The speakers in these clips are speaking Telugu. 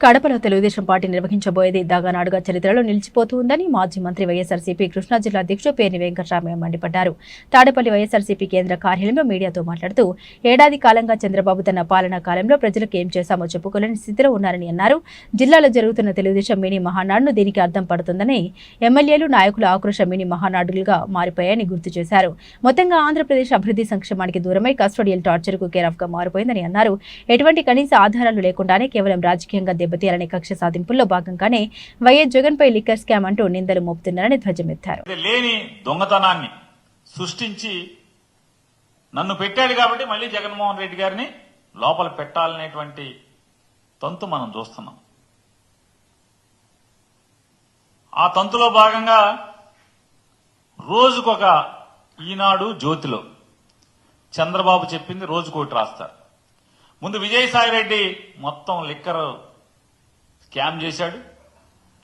కడపలో తెలుగుదేశం పార్టీ నిర్వహించబోయేది దాగానాడుగా చరిత్రలో నిలిచిపోతూ ఉందని మాజీ మంత్రి వైఎస్ఆర్సీపీ కృష్ణా జిల్లా అధ్యక్షుడు పేర్ని వెంకటరామయ్య మండిపడ్డారు. తాడేపల్లి వైఎస్ఆర్సీపీ కేంద్ర కార్యాలయంలో మీడియాతో మాట్లాడుతూ ఏడాది కాలంగా చంద్రబాబు తన పాలనా కాలంలో ప్రజలకు ఏం చేశామో చెప్పుకోలేని స్థితిలో ఉన్నారని అన్నారు. జిల్లాలో జరుగుతున్న తెలుగుదేశం మినీ మహానాడును దీనికి అర్థం పడుతుందని ఎమ్మెల్యేలు నాయకుల ఆక్రోశ మినీ మహానాడులుగా మారిపోయాయని గుర్తు చేశారు. మొత్తంగా ఆంధ్రప్రదేశ్ అభివృద్ధి సంక్షేమానికి దూరమై కస్టోడియల్ టార్చర్కు కు ఆఫ్గా మారిపోయిందని అన్నారు. ఎటువంటి కనీస ఆధారాలు లేకుండానే కేవలం రాజకీయంగా దెబ్బతీయాలనే కక్ష సాధింపుల్లో భాగంగానే వైఎస్ జగన్పై లిక్కర్ స్కామ్ అంటూ నిందలు మోపుతున్నారని ధ్వజమెత్తారు. ఇది లేని దొంగతనాన్ని సృష్టించి నన్ను పెట్టాడు కాబట్టి మళ్ళీ జగన్మోహన్ రెడ్డి గారిని లోపల పెట్టాలనేటువంటి తంతు మనం చూస్తున్నాం. ఆ తంతులో భాగంగా రోజుకొక ఈనాడు జ్యోతిలో చంద్రబాబు చెప్పింది రోజుకోటి రాస్తారు. ముందు విజయసాయి రెడ్డి మొత్తం లిక్కర్ స్కామ్ చేశాడు.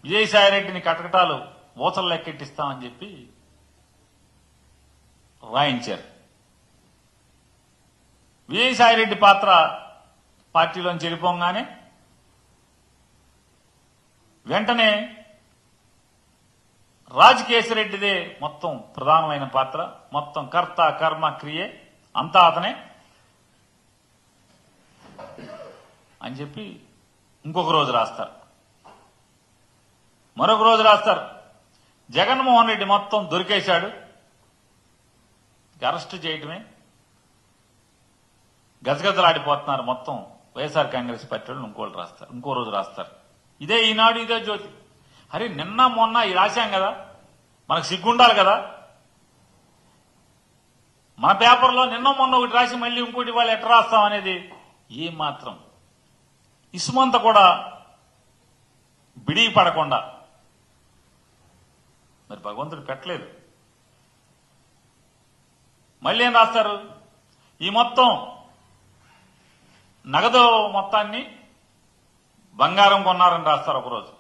విజయసాయి రెడ్డిని కటకటాలు మూతలు లెక్కెట్టిస్తామని చెప్పి రాయించారు. విజయసాయి రెడ్డి పాత్ర పార్టీలోంచి వెళ్ళిపోగానే వెంటనే రాజకేశరెడ్డిదే మొత్తం ప్రధానమైన పాత్ర మొత్తం కర్త కర్మ క్రియే అంతా అతనే అని చెప్పి ఇంకొక రోజు రాస్తారు. మరొక రోజు రాస్తారు. జగన్మోహన్ రెడ్డి మొత్తం దొరికేశాడు. అరెస్ట్ చేయటమే. గజగజలాడిపోతున్నారు మొత్తం వైఎస్ఆర్ కాంగ్రెస్ పార్టీ వాళ్ళు ఇంకోళ్ళు రాస్తారు. ఇంకో రోజు రాస్తారు. ఇదే ఈనాడు ఇదే జ్యోతి. అరే నిన్న మొన్న ఈ రాశాం కదా. మనకు సిగ్గుండాలి కదా. మన పేపర్లో నిన్న మొన్న ఒకటి రాసి మళ్ళీ ఇంకోటి వాళ్ళు ఎట్లా రాస్తాం అనేది ఏ మాత్రం. ఇసుమంత కూడా బిడిగి పడకుండా భగవంతుడు పెట్టలేదు. మళ్ళీ ఏం రాస్తారు? ఈ మొత్తం నగదు మొత్తాన్ని బంగారం కొన్నారని రాస్తారు ఒకరోజు.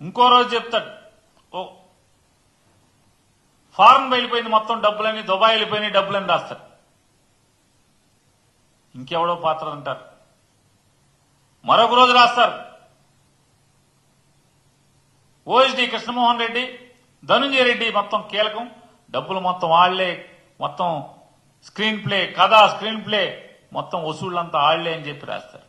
ఇంకో రోజు చెప్తాడు. ఓ ఫారెన్ వెళ్ళిపోయింది మొత్తం డబ్బులని దుబాయ్ వెళ్ళిపోయినాయి డబ్బులని రాస్తాడు. ఇంకెవడో పాత్ర అంటారు. మరొక రోజు రాస్తారు. ఓఎస్డి కృష్ణమోహన్ రెడ్డి ధనుంజయ రెడ్డి మొత్తం కీలకం. డబ్బులు మొత్తం వాళ్ళే మొత్తం స్క్రీన్ ప్లే కథ స్క్రీన్ ప్లే మొత్తం వసూళ్ళంతా ఆళ్ళే అని చెప్పి రాస్తారు.